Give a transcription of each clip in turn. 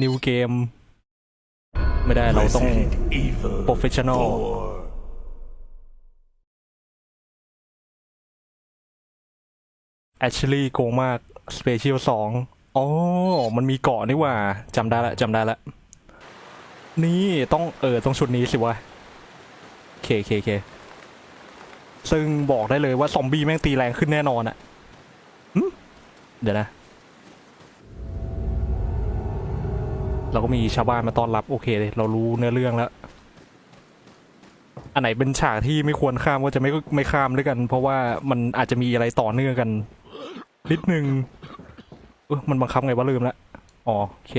นิวเกม ไม่ได้เราต้อง Resident Evil Professional 4. แอชลีย์โกงมาก สเปเชียลสองอ๋อ มันมีเกาะนี่หว่าจำได้ละจำได้ละ นี่ต้องเออต้องชุดนี้สิวะเคเคเคซึ่งบอกได้เลยว่าซอมบี้แม่งตีแรงขึ้นแน่นอนอะหึเดี๋ยวนะ เราก็มีชาวบ้านมาต้อนรับโอเคเลยเรารู้เนื้อเรื่องแล้ว อันไหนเป็นฉากที่ไม่ควรข้ามก็จะไม่ไม่ข้ามด้วยกัน เพราะว่ามันอาจจะมีอะไรต่อเนื่องกันนิดนึงเอ้ยมันบังคับไงวะลืมละอ๋อโอเค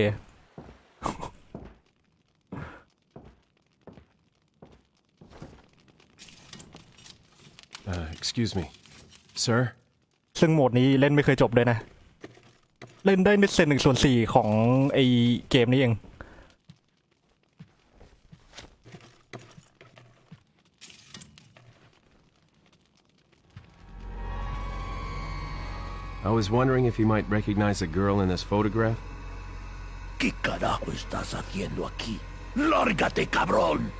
Uh, excuse me. Sir? ซึ่งโหมดนี้เล่นไม่เคยจบเลยนะ เล่นได้นิดเซนหนึ่งส่วนสี่ของไอเกมนี้เอง I was wondering if you might recognize the girl in this photograph. ¿Qué carajo estás haciendo aquí? ¡Lárgate, cabrón!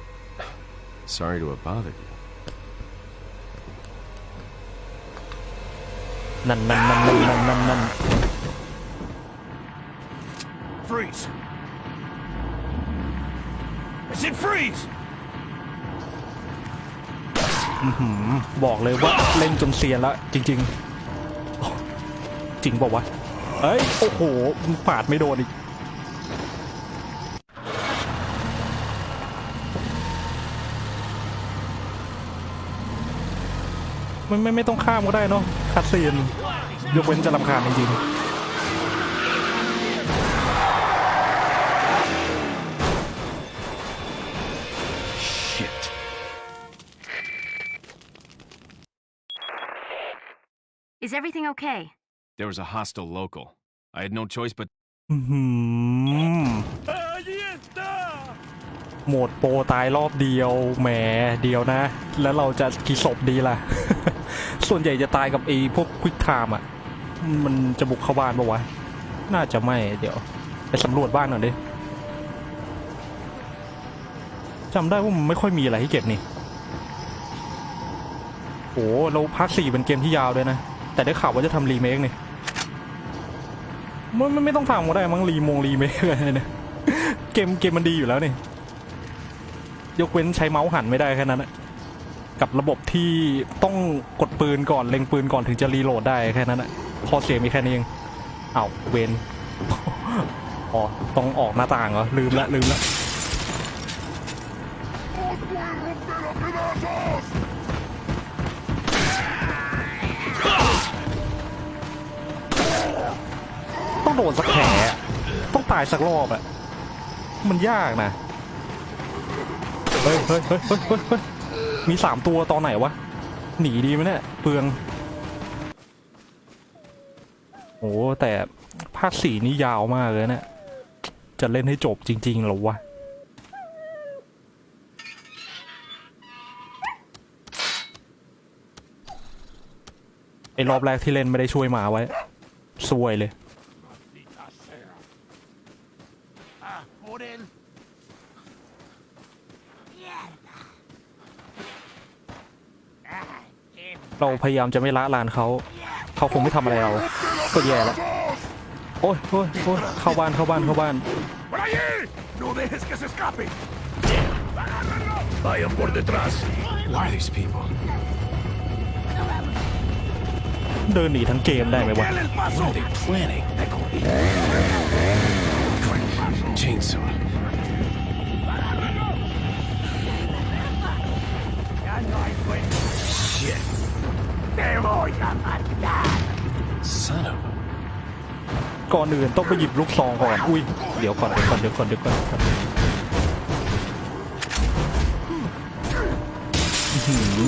Sorry to have bothered you. นั่นนั่นนั่นนั่นนั่นนั่น Freeze! I said freeze! บอกเลยว่าเล่นจนเซียนแล้วจริงๆโอ้จริงบอกวะเอ้ย โอ้โหมึงปาดไม่โดนอีก ไม่ไม่ไม่ต้องข้ามก็ได้เนาะคัดซีน ยกเว้นจะรำคาญจริง Shit. Everything okay? There was a hostile local. I had no choice but ๆอื้อหือ ¡Ahí está! โหมดโปรตายรอบเดียวแหมเดียวนะ แล้วเราจะกี่ศพดีล่ะ ส่วนใหญ่จะตายกับไอ้พวกควิกไทม์อะ มันจะบุกเข้าบ้านปะวะ น่าจะไม่เดี๋ยว ไปสำรวจบ้านหน่อยดิจำได้ว่ามันไม่ค่อยมีอะไรให้เก็บนี่โอ้เราภาคสี่เป็นเกมที่ยาวด้วยนะ แต่ได้ข่าวว่าจะทำรีเมคนี่มันมันไม่ต้องทำก็ได้มั้งรีมงรีเมคอะไรเนี่ยเกมเกมมันดีอยู่แล้วนี่ยกเว้นใช้เมาส์หันไม่ได้แค่นั้นอะกับระบบที่ต้องกดปืนก่อนเล็งปืนก่อนถึงจะรีโหลดได้แค่นั้นอะพอเสียมีแค่นี้เองเอ้าเวนอ๋อต้องออกหน้าต่างเหรอลืมละลืมละ ตายสักรอบอะมันยากนะเฮ้ยเฮ้ยเฮ้ยเฮ้ยเฮ้ยมีสามตัวตอนไหนวะ หนีดีไหมเนี่ย เปลือง โอ้แต่ภาคสี่นี่ยาวมากเลยเนะี่ย จะเล่นให้จบจริงๆหรอวะไอ้รอบแรกที่เล่นไม่ได้ช่วยหมาไว้ซวยเลย เราพยายามจะไม่ละลานเขา เขาคงไม่ทำอะไรเราก็แย่แล้วโอ้ยโอ้ยโอ้ยเข้าบ้านเข้าบ้านเข้าบ้าน ¡Por allí! ¡No dejes que se escape! ¡Agárralo! Vayan por detrás. who are these people? เดินหนีทั้งเกมได้ไหมวะ ¡Dale el paso! What are they planning? Chainsaw. ก่อนอื่นต้องไปหยิบลูกซองก่อน อุ้ย เดี๋ยวก่อนเดี๋ยวก่อนเดี๋ยวก่อนเดี๋ยวก่อน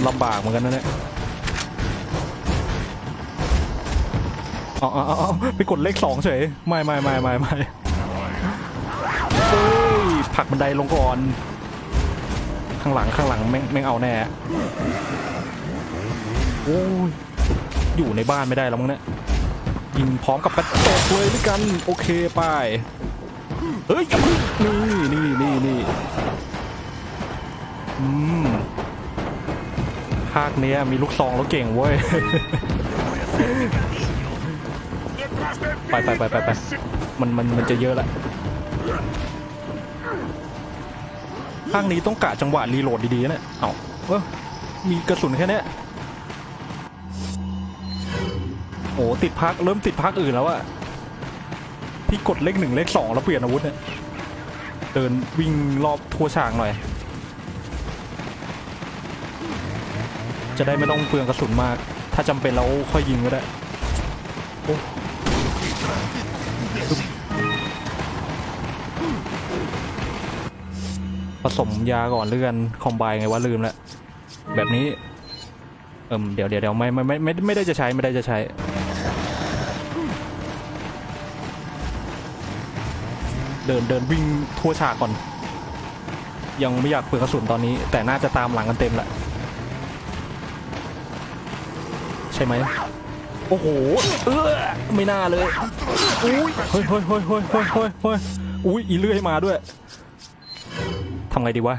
ลำบากเหมือนกันนะเนี่ยอ๋ออ๋ออ๋อไปกดเลขสองเฉย ไม่ไม่ไม่ไม่ไม่เฮ้ยผักบันไดลงก่อน ข้างหลังข้างหลังแม่งแม่งเอาแน่ โอ้ยอยู่ในบ้านไม่ได้แล้วมั้งเนี่ยยิงพร้อมกับกระจกเลยด้วยกัน โอเคไปเฮ้ยนี่นี่นี่นี่อืมภาคเนี้ยมีลูกซองแล้วเก่งเว้ย ไปไปไปไปไปมันมันมันจะเยอะละภาคนี้ต้องกะจังหวะรีโหลดดีๆนะเอาเออมีกระสุนแค่เนี้ โอ้ติดพักเริ่มติดพักอื่นแล้วอะที่กดเลขหนึ่งเลขสองแล้วเปลี่ยนอาวุธเนี่ยเดินวิ่งรอบทั่วฉากหน่อย จะได้ไม่ต้องเปลืองกระสุนมาก ถ้าจำเป็นแล้วค่อยยิงก็ได้โอ้ผสมยาก่อนเลื่อนคอมไบไงว่าลืมแล้วแบบนี้ เอิมเดี๋ยวเดี๋ยวเดี๋ยวไม่ไม่ไม่ไม่ไม่ได้จะใช้ไม่ได้จะใช้ เดินเดินวิ่งทั่วฉากก่อน ยังไม่อยากเปลืองกระสุนตอนนี้ แต่น่าจะตามหลังกันเต็มแหละใช่ไหมโอ้โหเออไม่น่าเลยอุ้ยเฮ้ยเฮ้ยเฮ้ยเฮ้ยเฮ้ยเฮ้ยเฮ้ยอุ้ยอีเลื่อยมาด้วยทำไงดีวะ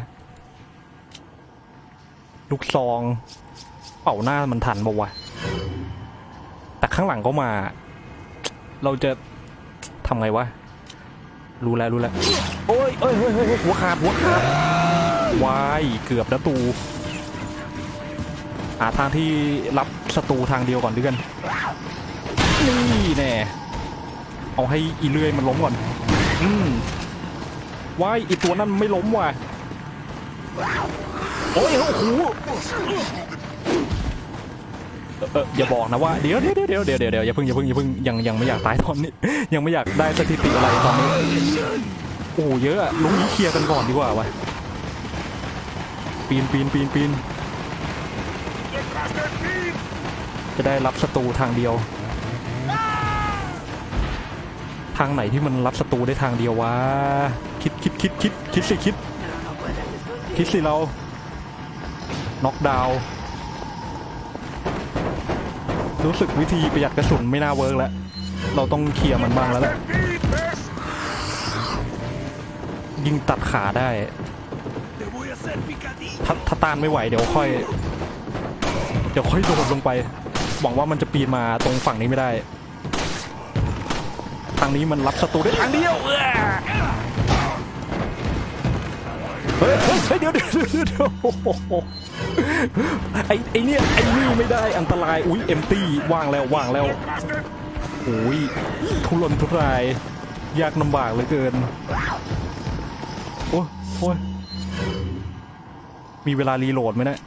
ลูกซอง เป่าหน้ามันทันปะวะแต่ข้างหลังก็มา เราจะทำไงวะ รู้แล้วรู้แล้วโอ้ยเอ้ยเฮ้ยเฮ้ยเฮ้ยหัวขาดหัวขาดวายเกือบแล้วตูหาทางที่รับศัตรูทางเดียวก่อนด้วยกันนี่แน่เอาให้อีเลื่อยมันล้มก่อน อืมว้ายอีตัวนั้นไม่ล้มว่ะโอ้ยโอ้โห เอออย่าบอกนะว่าเดี๋ยวเดี๋ยวเดี๋ยวเดี๋ยวเดี๋ยวเดี๋ยวอย่าเพิ่งอย่าเพิ่งอย่าเพิ่งยังยังไม่อยากตายตอนนี้ ยังไม่อยากได้สถิติอะไรตอนนี้โอ้เยอะอะลุงนี้เคลียร์กันก่อนดีกว่าวะปีนปีนปีนปีนจะได้รับศัตรูทางเดียว ทางไหนที่มันรับศัตรูได้ทางเดียววะคิดคิดคิดคิดคิดสิคิดคิดสิเราน็อกดาวน์ รู้สึกวิธีประหยัดกระสุนไม่น่าเวิร์กแล้ว เราต้องเคลียร์มันบ้างแล้วแหละ ยิงตัดขาได้ถ้าถ้าต้านไม่ไหวเดี๋ยวค่อย เดี๋ยวค่อยโดดลงไป หวังว่ามันจะปีนมาตรงฝั่งนี้ไม่ได้ ทางนี้มันรับศัตรูได้ทางเดียวเฮ้ยเฮ้ยเดี๋ยวเดี๋ยวเดี๋ยวเดี๋ยวโอ้โห ไอไอเนี่ยไอ้นี่ไม่ได้อันตรายอุ้ยเอ็มตี้ว่างแล้วว่างแล้วโอ้ยทุรนทุรายยากลำบากเหลือเกินโอ้ยโอ้ยมีเวลารีโหลดไหมเนะ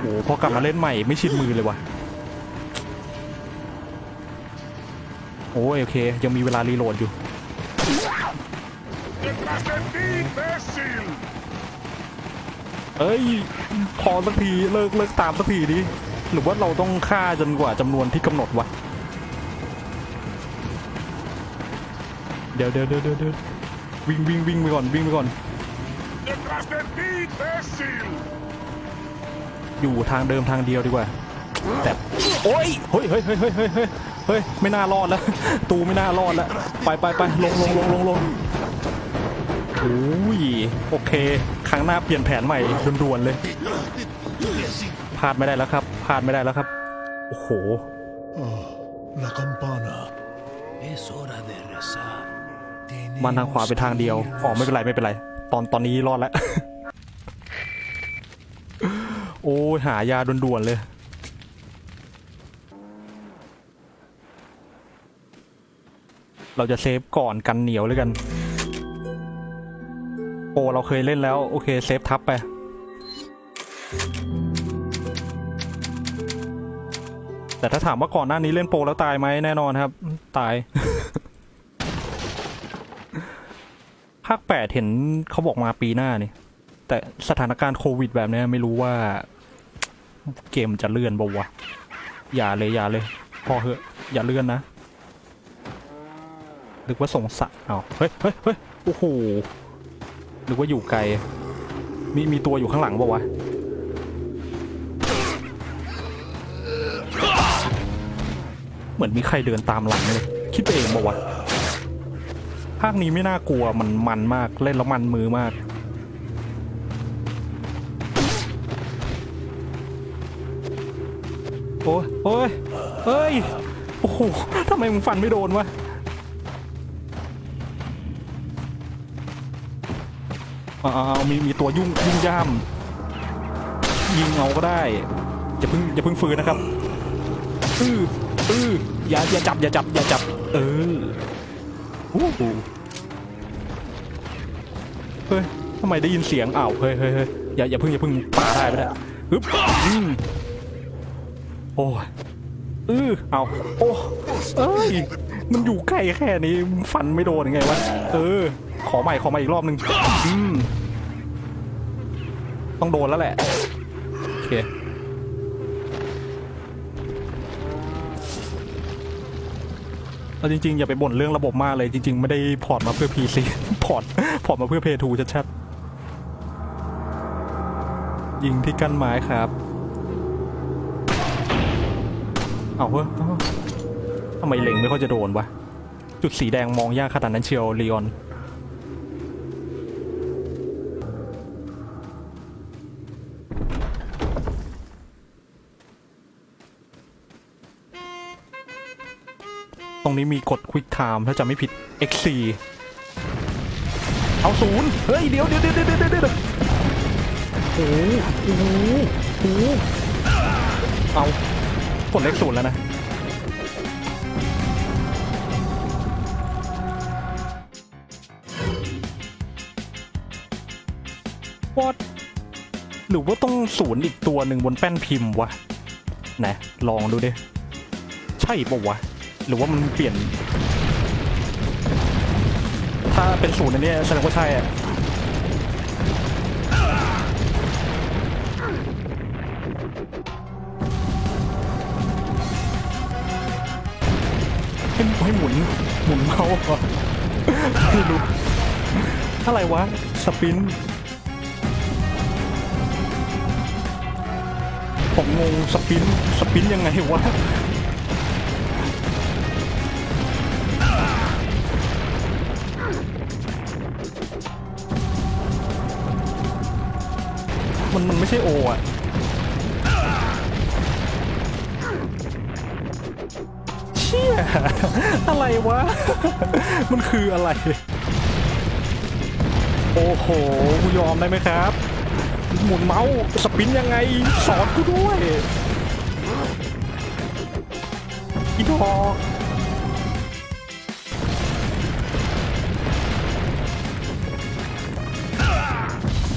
โอ้พอกลับมาเล่นใหม่ไม่ชินมือเลยว่ะโอ้ยโอเค ยังมีเวลารีโหลดอยู่ เอ้ยพอสักทีเลิกเลิกตามสักทีดิหรือว่าเราต้องฆ่าจนกว่าจำนวนที่กำหนดวะเดี๋ยวเดี๋ยวเดี๋ยวเดี๋ยวเดียววิ่งวิ่งวิ่งไปก่อนวิ่งไปก่อน อยู่ทางเดิมทางเดียวดีกว่า แต่โอ้ยเฮ้ยเฮ้ยเฮ้ยเฮ้ยเฮ้ยเฮ้ยเฮ้ยไม่น่ารอดแล้ว ตูไม่น่ารอดแล้วไปไปไปลงลงลงลงลงโอ้ยโอเค ครั้งหน้าเปลี่ยนแผนใหม่ด่วนๆเลยพลาดไม่ได้แล้วครับพลาดไม่ได้แล้วครับ โอ้โห La campana. Es hora de rezar. มันทางขวาไปทางเดียว อ๋อไม่เป็นไรไม่เป็นไร ตอนตอนนี้รอดแล้ว โอ้ยหายาด่วนๆเลย เราจะเซฟก่อนกันเหนียวเลยกัน โอ้เราเคยเล่นแล้ว โอเคเซฟทับไป แต่ถ้าถามว่าก่อนหน้านี้เล่นโปรแล้วตายไหมแน่นอนครับ ตาย ภาคแปดเห็นเขาบอกมาปีหน้านี่ แต่สถานการณ์โควิดแบบนี้ไม่รู้ว่า เกมจะเลื่อนบ่วะอย่าเลยอย่าเลย พอเหอะ อย่าเลื่อนนะนึกว่าสงสะเอาเฮ้ยเฮ้ยเฮ้ยโอ้โห นึกว่าอยู่ไกล มีมีตัวอยู่ข้างหลังบ่าวะเหมือนมีใครเดินตามหลังเลย คิดไปเองบ่าวะภาคนี้ไม่น่ากลัวมันมันมากเล่นแล้วมันมือมากโอ้ยโอ้ยเฮ้ย โอ้โหทำไมมึงฟันไม่โดนวะ เอามีมีตัวยุ่งยุ่งย่าม ยิงเอาก็ได้ อย่าเพิ่งอย่าเพิ่งฟื้นนะครับอืออืออย่าอย่าจับอย่าจับอย่าจับ เออฮู้หูเฮ้ยทำไมได้ยินเสียงอ้าวเฮ้ยเฮ้ยเฮ้ยอย่าอย่าเพิ่งอย่าเพิ่งปาได้ไปได้ฮึบอืมโอ้ยอือเอาโอ้เอ้ยมันอยู่ใกล้แค่นี้ฟันไม่โดนยังไงวะเออ ขอใหม่ขอใหม่อีกรอบหนึ่งอืมต้องโดนแล้วแหละ โอเคเอาจริงๆ อย่าไปบ่นเรื่องระบบมากเลย จริง ๆ ไม่ได้พอร์ตมาเพื่อ PC พอร์ตพอร์ตมาเพื่อเพย์ทูชัดๆ ยิงที่กั้นไม้ครับ เอาเฮ้ยเอ้าทำไมเล็งไม่ค่อยจะโดนวะ จุดสีแดงมองยากขนาดนั้นเชียวลีออน ตรงนี้มีกด Quick Time ถ้าจะไม่ผิด X4 เอาศูนย์เฮ้ยเดี๋ยวเดี๋ยวเดี๋ยวเดี๋ยวเดี๋ยวเดี๋ยวโอ้โหโอ้โหโอ้โหเอากดเลขศูนย์แล้วนะ วอดหรือว่าต้องศูนย์อีกตัวหนึ่งบนแป้นพิมพ์วะไหนลองดูดิ ใช่ปะวะ หรือว่ามันเปลี่ยน ถ้าเป็นศูนย์อันนี้แสดงว่าใช่อะให้ให้หมุนหมุนเขาเหรอไม่รู้อะไรวะ สปิน ผมงง สปิน สปินยังไงวะ ไม่ใช่โออะเชี่ยอะไรวะ มันคืออะไร โอ้โหกูยอมได้ไหมครับ หมุนเมาส์สปินยังไง สอนกูด้วยอีดอก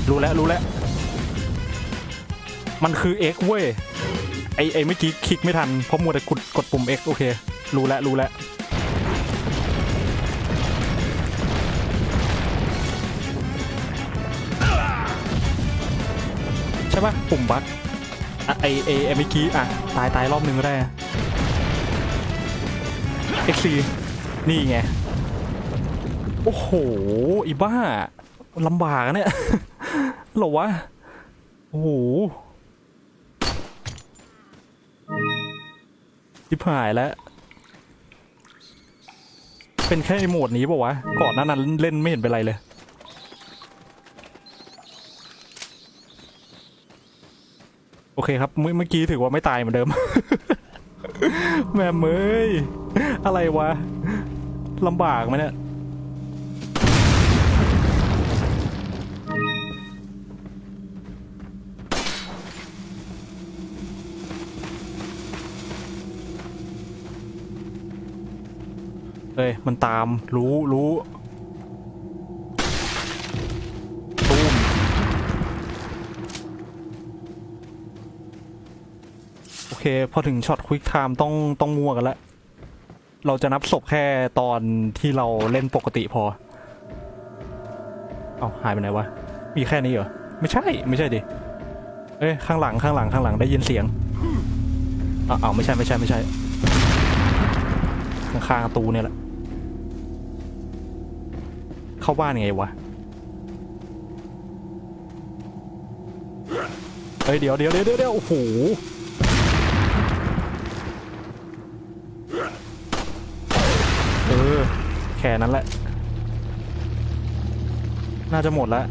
รู้แล้วรู้แล้ว มันคือ X เว้ย ไอไอเมื่อกี้คลิกไม่ทัน เพราะมัวแต่กดกดปุ่ม X โอเค รู้แล้วรู้แล้วใช่ปะปุ่มบั๊กอะไอไอไอเมื่อกี้อะ ตายตายรอบหนึ่งก็ได้อะ XC นี่ไง โอ้โห อีบ้าลำบากอะเนี่ยหรอวะ โอ้โห ทิพหายแล้ว เป็นแค่โหมดนี้ป่าวะ ก่อนหน้านั้นเล่นไม่เห็นเป็นไรเลย โอเคครับเมื่อเมื่อกี้ถือว่าไม่ตายเหมือนเดิม แม่เมยอะไรวะลำบากไหมเนี่ย เฮ้ยมันตามรู้รู้ตูมโอเค พอถึงช็อตควิกไทม์ต้องต้องมั่วกันแล้วเราจะนับศพแค่ตอนที่เราเล่นปกติพอ เอาหายไปไหนวะ มีแค่นี้เหรอ ไม่ใช่ ไม่ใช่ดิ เอ้ย ข้างหลัง ข้างหลัง ข้างหลังได้ยินเสียงอ้าวอ้าวไม่ใช่ ไม่ใช่ ไม่ใช่ ข้างๆตูเนี่ยแหละ เข้าบ้านไงวะ เฮ้ยเดี๋ยวเดี๋ยวเดี๋ยวเดี๋ยวโอ้โหเออแค่นั้นแหละ น่าจะหมดแล้ว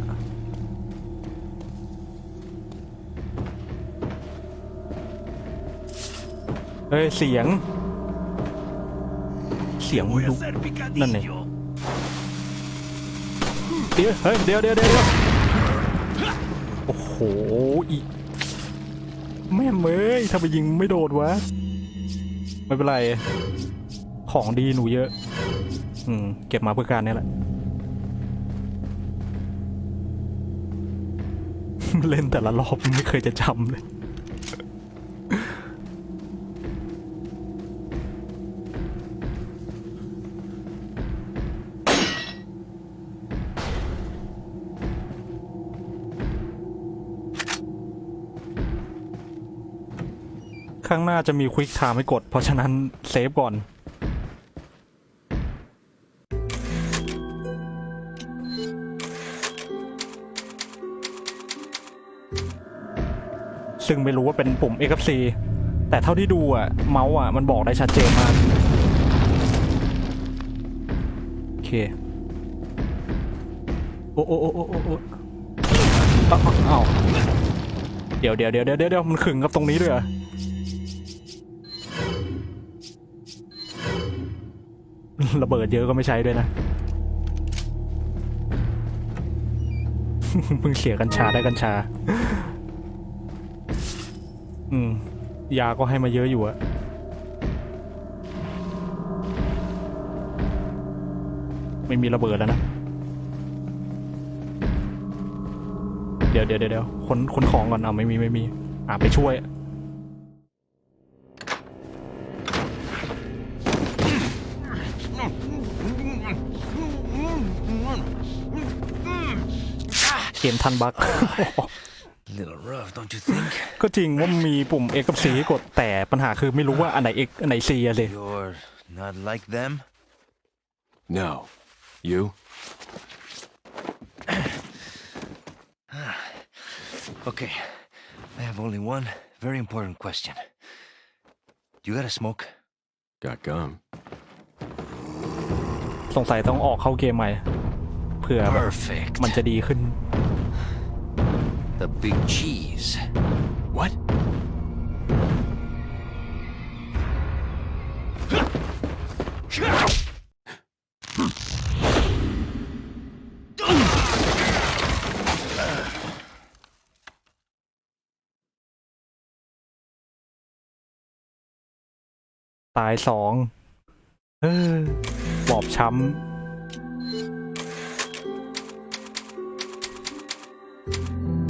เฮ้ยเสียง เสียง Voy a ดุ hacer Dale. picadillo. เดี๋ย เฮ้ยเดี๋ยวเดี๋ยวเดี๋ยวเดี๋ยวโอ้โหอีแม่เมยทำไมยิงไม่โดดวะ ไม่เป็นไร ของดีหนูเยอะ อืม เก็บมาเพื่อการนี้แหละ เล่นแต่ละรอบไม่เคยจะจำเลย ข้างหน้าจะมีควิกไทม์ให้กด เพราะฉะนั้นเซฟก่อน ซึ่งไม่รู้ว่าเป็นปุ่ม X กับ C แต่เท่าที่ดูอะ เมาส์อะ มันบอกได้ชัดเจนมาก โอเค โอ้โอ้โอ้โอ้โอ้อ้เอ้าเอ้าเดี๋ยวเดี๋ยวเดี๋ยวเดี๋ยวเดี๋ยวมันขึงกับตรงนี้ด้วยเหรอ ระเบิดเยอะก็ไม่ใช้ด้วยนะเพิ่งเสียกัญชาได้กัญชา อืม ยาก็ให้มาเยอะอยู่อะไม่มีระเบิดแล้วนะ เดี๋ยวเดี๋ยวเดี๋ยวคนคนของก่อนเอาไม่มีไม่มี อ่าไปช่วย เกมทันบัก Little rough, don't you think? ก็จริงว่ามีปุ่ม X กับ C ให้กดแต่ปัญหาคือไม่รู้ว่าอันไหน X อันไหน C อะสิ You're not like them? No. You? Okay. I have only one very important question. You got a smoke? Got gum. สงสัยต้องออกเข้าเกมใหม่ เผื่อแบบ Perfect. มันจะดีขึ้น The big cheese. What?. ตายสองเออ บอบช้ำ